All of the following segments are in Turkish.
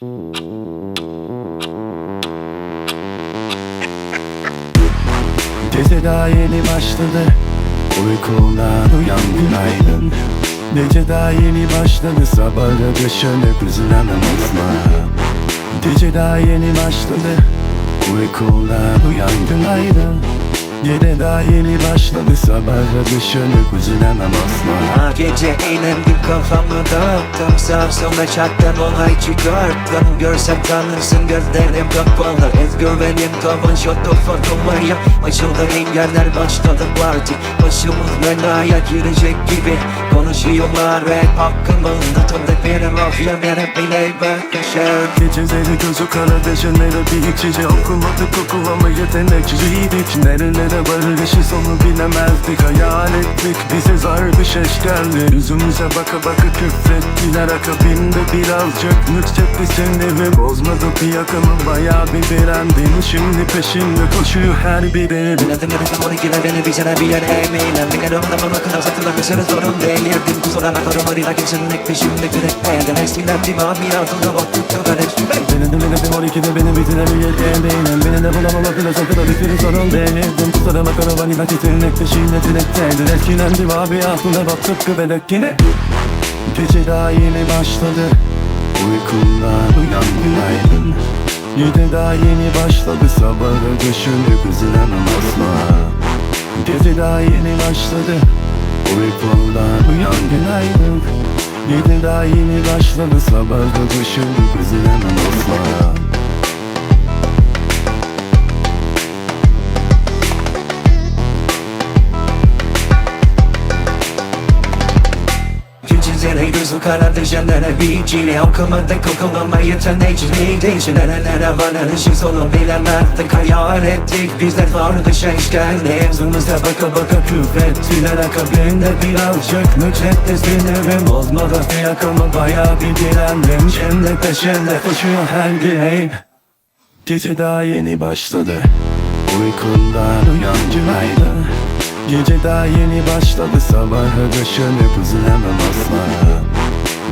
Gece daha yeni başladı. Uykudan uyan günaydın. Gece daha yeni başladı. Sabahı üzülemem asla Gece daha yeni başladı. Uykudan uyan günaydın Gece daha yeni başladı Sabahı düşünüp üzülemem asla Ha gece eğlendim kafamı dağıttım. Sağ sola çaktım olay çıkarttım. Görsem tanırsın gözlerim kapalı Özgüvenim tavan şotu fotoğrafım Açıldı engeller başladı parti. Başımız belaya girecek gibi Konuşuyorlar rap hakkımda Tümde benim afya benim bile bakışım Geceleri gözü kara dejenere bir içici Okumadık okul ama yetenekçiydik Nerelere varışı sonu bilemezdik Hayal ettik bize zar bir şeş geldi Yüzümüze baka baka küfrettiler Akabinde birazcık nüksetti sinirimi Bozmadı piyakamı bayağı bir direndim Şimdi peşimde koşuyor her biri Biledim yönetim 12'de beni bir sene bir yere eminim Bir kere ondan bana kadar satılan sorun değil Yerdim kusura nakarımarıyla kimsenin ek peşimde gürekmeyden Eskilendim abi altında vakit kadar Denedim denedim 12'de beni bitiremeyen değilim Beni de bulamama filozofida bir sürü sorun değildim Kusura bakara vanila titirnek peşine direkteydi Etkilendim abi aklına bak tıpkı bedekkine Gece daha yeni başladı. Uykumdan uyan günaydın Gece daha yeni başladı. Sabahı düşünüp üzülemem asla. Gece daha yeni başladı. Uykumdan uyan günaydın Gece daha yeni başladı. Sabahı düşünüp üzülemem asla Gücüzlere gözü kara dejenere bicili Okumadık okulama yetenekçiliği değişi Nerelere varılışın sonu bilemezdik. Hayal ettik bizler vardı şeşkenli Yüzümüze baka baka küfrettiler Akabinde birazcık nüksetti sinirim. Bozmadı fiyakamı bayağı bir direndim. Şimdi peşinde koşuyor her birey. Gece daha yeni başladı. Uykundan uyan günaydın Gece daha yeni başladı. Sabahı düşünüp üzülemem asla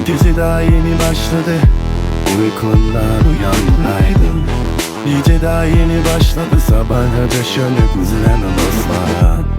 Gece daha yeni başladı. Uykundan uyan günaydın Gece daha yeni başladı. Sabahı düşünüp üzülemem asla